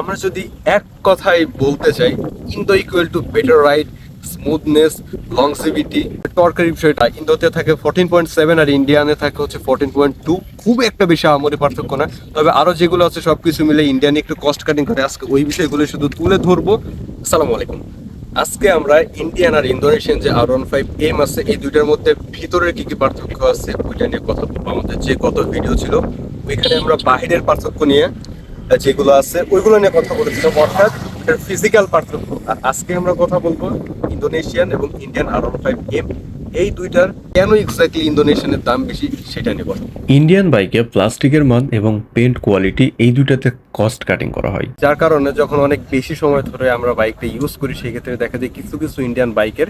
আমরা যদি এক কথায় বলতে চাই Indo equal to better ride smoothness longevity টর্কের বিষয়টা ইন্দোতে থাকে ফোরটিন পয়েন্ট সেভেন আর ইন্ডিয়ানে থাকে হচ্ছে ফোরটিন পয়েন্ট টু খুব একটা বেশি আমাদের পার্থক্য না। তবে আরও যেগুলো আছে সবকিছু মিলে ইন্ডিয়ানে একটু কস্ট কাটিং করে আজকে ওই বিষয়গুলো শুধু তুলে ধরবো। আসসালামু আলাইকুম। আজকে আমরা ইন্ডিয়ান আর ইন্দোনেশিয়ান যে আর ওয়ান ফাইভ এম আছে, এই দুইটার মধ্যে ভিতরের কি কি পার্থক্য আছে, ওইটা নিয়ে কথা বলব। আমাদের যে কত ভিডিও ছিল, ওইখানে আমরা বাহিরের পার্থক্য নিয়ে যেগুলো আছে ওইগুলো নিয়ে কথা বলেছিলাম অর্থাৎ ফিজিক্যাল পার্থক্য। আর আজকে আমরা কথা বলব ইন্দোনেশিয়ান এবং ইন্ডিয়ান আর ফাইভ এম এই দুইটার কেন এক্স্যাক্টলি ইন্দোনেশিয়ানের দাম বেশি সেটা নিয়ে কথা ইন্ডিয়ান বাইকে প্লাস্টিকের মান এবং পেন্ট কোয়ালিটি এই দুটাতে কস্ট কাটিং করা হয়। যার কারণে যখন অনেক বেশি সময় ধরে আমরা বাইকটা ইউজ করি সেই ক্ষেত্রে দেখা যায় কিছু কিছু ইন্ডিয়ান বাইকের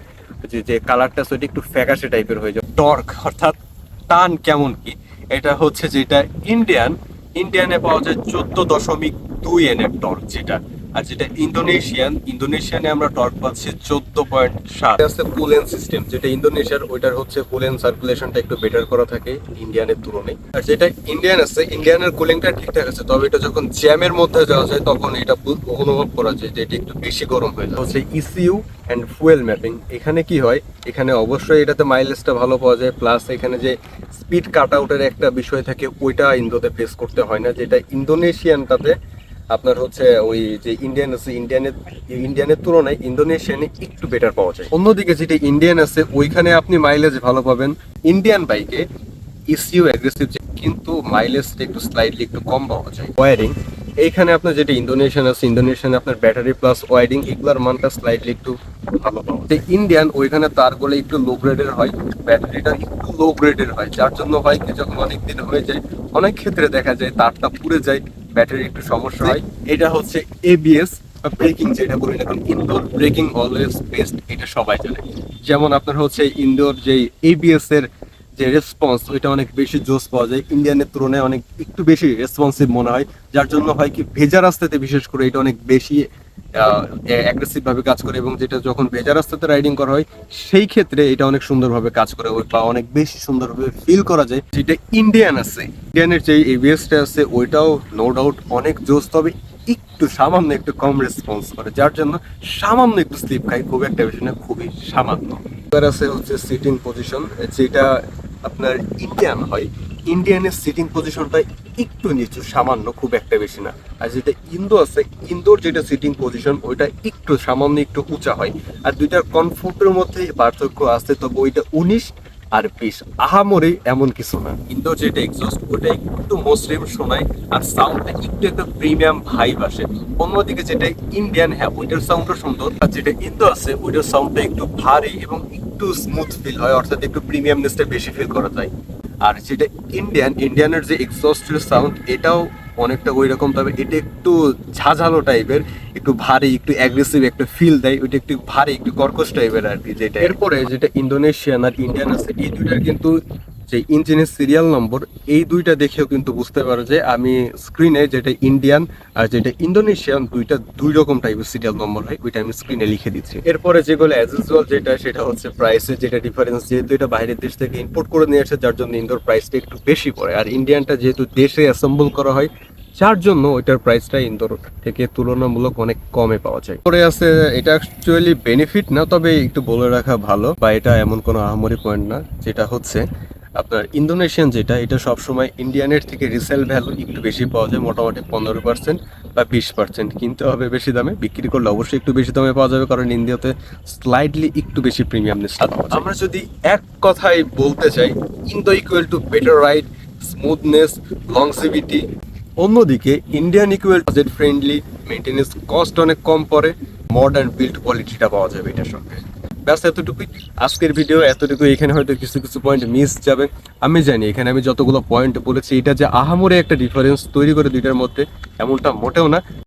যে যে কালারটা সেটা একটু ফ্যাকাশে টাইপের হয়ে যায়। টর্ক অর্থাৎ টান কেমন কি? এটা হচ্ছে যেটা ইন্ডিয়ান ইন্ডিয়ানে পাওয়া যায় চোদ্দ দশমিক দুই এন এর যেটা। আর যেটা ইন্দোনেশিয়ান ইন্দোনেশিয়ানে আমরা টর্ক পাচ্ছি চোদ্দ পয়েন্ট সাত। আছে কুলেন সিস্টেম যেটা ইন্দোনেশিয়ার ওইটার হচ্ছে কুলেন সার্কুলেশনটা একটু বেটার করা থাকে ইন্ডিয়ানের তুলনায়। আর যেটা ইন্ডিয়ান আছে ইন্ডিয়ানের কুলিংটা ঠিকঠাক আছে তবে এটা যখন জ্যামের মধ্যে যাওয়া যায় তখন এটা অনুভব করা যায় যে এটা একটু বেশি গরম হয়ে যায় হচ্ছে ইসিইউ অ্যান্ড ফুয়েল ম্যাপিং। এখানে কি হয় এখানে অবশ্যই এটাতে মাইলেজটা ভালো পাওয়া যায় প্লাস এখানে যে স্পিড কাট আউটের একটা বিষয় থাকে ওইটা ইন্দোতে ফেস করতে হয় না। যেটা ইন্দোনেশিয়ানটাতে আপনার হচ্ছে ওই যে ইন্ডিয়ান আছে ইন্ডিয়ানের ইন্ডিয়ানের তুলনায় ইন্দোনেশিয়ানে একটু বেটার পাওয়া যায়। অন্যদিকে যেটা ইন্ডিয়ান আছে, ওইখানে আপনি মাইলেজ ভালো পাবেন। ইন্ডিয়ান বাইকে ইসিউ অ্যাগ্রেসিভ কিন্তু মাইলেজটা একটু স্লাইডলি একটু কম পাওয়া যায়। ওয়ারিং এইখানে আপনার যেটা ইন্দোনেশিয়ান আছে ইন্দোনেশিয়ান আপনার ব্যাটারি প্লাস ওয়ারিং এগুলোর মানটা স্লাইডলি একটু ভালো পাওয়া যায়। ইন্ডিয়ান ওইখানে তার তারগুলো একটু লো গ্রেডের হয় ব্যাটারিটা একটু লো গ্রেডের হয়, যার জন্য হয় কি, যখন অনেক দিন হয়ে যায়, অনেক ক্ষেত্রে দেখা যায় তারটা পুড়ে যায় ব্যাটারি একটু সমস্যা হয়। এটা হচ্ছে এবিএস ব্রেকিং যেটা বলি এখন ইনডোর ব্রেকিং অলওয়েজ বেস্ট এটা সবাই জানে। যেমন আপনার হচ্ছে ইনডোর যে এবিএস এর যে রেসপন্স ওইটা অনেক বেশি জোস পাওয়া যায়। ইন্ডিয়ানের তুলনায় অনেক একটু বেশি রেসপন্সিভ মনে হয়। যার জন্য হয় কি, ভেজা রাস্তাতে বিশেষ করে এটা অনেক বেশি অ্যাগ্রেসিভ ভাবে কাজ করে এবং যেটা যখন ভেজা রাস্তাতে রাইডিং করা হয়, সেই ক্ষেত্রে এটা অনেক সুন্দরভাবে কাজ করে বা অনেক বেশি সুন্দরভাবে ফিল করা যায়। যেটা ইন্ডিয়ান আছে ইন্ডিয়ানের যে এবিএসটা আছে, ওইটাও নো ডাউট অনেক জোস তবে একটু সামান্য একটু কম রেসপন্স করে। যার জন্য সামান্য একটু স্লিপ খাই খুব একটা বেশি না, খুবই সামান্য। এবার আছে হচ্ছে সিটিং পজিশন যেটা আপনার ইন্ডিয়ান হয়, ইন্ডিয়ানের সিটিং পজিশনটা একটু নিচু, সামান্য, খুব একটা বেশি না। আর যেটা ইন্দো আছে, ইন্দোর যেটা সিটিং পজিশন ওইটা একটু, সামান্য একটু উঁচা হয়। আর দুইটার কমফোর্টের মধ্যে পার্থক্য আছে, তবে ওইটা উনিশ আর বিশ আহামরে এমন কিছু না। ইন্দোর যেটা এক্সস্ট ওটা একটু মসৃণ শোনায় আর সাউন্ডটা একটু একটা প্রিমিয়াম ভাইব আসে। অন্যদিকে যেটা ইন্ডিয়ান হ্যাঁ ওইটার সাউন্ডটা সুন্দর। আর যেটা ইন্দো আছে, ওইটার সাউন্ডটা একটু ভারী এবং একটু স্মুথ ফিল হয়, অর্থাৎ একটু প্রিমিয়ামনেসটা বেশি ফিল করা যায়। আর যেটা ইন্ডিয়ান ইন্ডিয়ানের যে এক্সস্টের সাউন্ড এটাও অনেকটা ওই রকম তবে এটা একটু ঝাঝালো টাইপের একটু ভারী, একটু অ্যাগ্রেসিভ একটা ফিল দেয়, ওইটা একটু ভারী, একটু কর্কশ টাইপের আর কি যেটা। এরপরে যেটা ইন্দোনেশিয়ান আর ইন্ডিয়ান আছে, এই দুইটার কিন্তু যে ইঞ্জিনের সিরিয়াল নম্বর এই দুইটা দেখেও কিন্তু বুঝতে পারো যে আমি স্ক্রিনে যেটা ইন্ডিয়ান আর যেটা ইন্দোনেশিয়ান দুইটা দুই রকম টাইপের সিরিয়াল নম্বর হয়, ওইটা আমি স্ক্রিনে লিখে দিচ্ছি। এরপরে যেগুলো অ্যাজ ইউজুয়াল যেটা, সেটা হচ্ছে প্রাইসের যেটা ডিফারেন্স যেহেতু এটা বাইরের দেশ থেকে ইম্পোর্ট করে নিয়ে আসে, যার জন্য ইন্দোর প্রাইসটা একটু বেশি পড়ে। আর ইন্ডিয়ানটা যেহেতু দেশে অ্যাসেম্বল করা হয়, যার জন্য ওইটার প্রাইসটা ইন্দোর থেকে তুলনামূলক অনেক কমে পাওয়া যায়। পরে আছে, এটা অ্যাকচুয়ালি বেনিফিট না, তবে একটু বলে রাখা ভালো, বা এটা এমন কোনো আহামরি পয়েন্ট না, যেটা হচ্ছে আপনার ইন্দোনেশিয়ান যেটা, এটা সবসময় ইন্ডিয়ানের থেকে রিসেল ভ্যালু একটু বেশি পাওয়া যায়, মোটামুটি পনেরো পার্সেন্ট বা বিশ পার্সেন্ট কিনতে হবে বেশি দামে, বিক্রি করলে অবশ্যই একটু বেশি দামে পাওয়া যাবে, কারণ ইন্ডিয়াতে স্লাইডলি একটু বেশি প্রিমিয়ামনেস আমরা যদি এক কথায় বলতে চাই Indo equal to better ride smoothness longevity অন্যদিকে Indian equal budget friendly maintenance cost অনেক কম পড়ে মডার্ন বিল্ড কোয়ালিটিটা পাওয়া যাবে এটার সঙ্গে। ব্যাস এতটুকুই। আজকের ভিডিও এতটুকু এখানে হয়তো কিছু কিছু পয়েন্ট মিস যাবে। আমি জানি, এখানে আমি যতগুলো পয়েন্ট বলেছি, এটা যে আহামরে একটা ডিফারেন্স তৈরি করে দুইটার মধ্যে, এমনটা মোটেও না।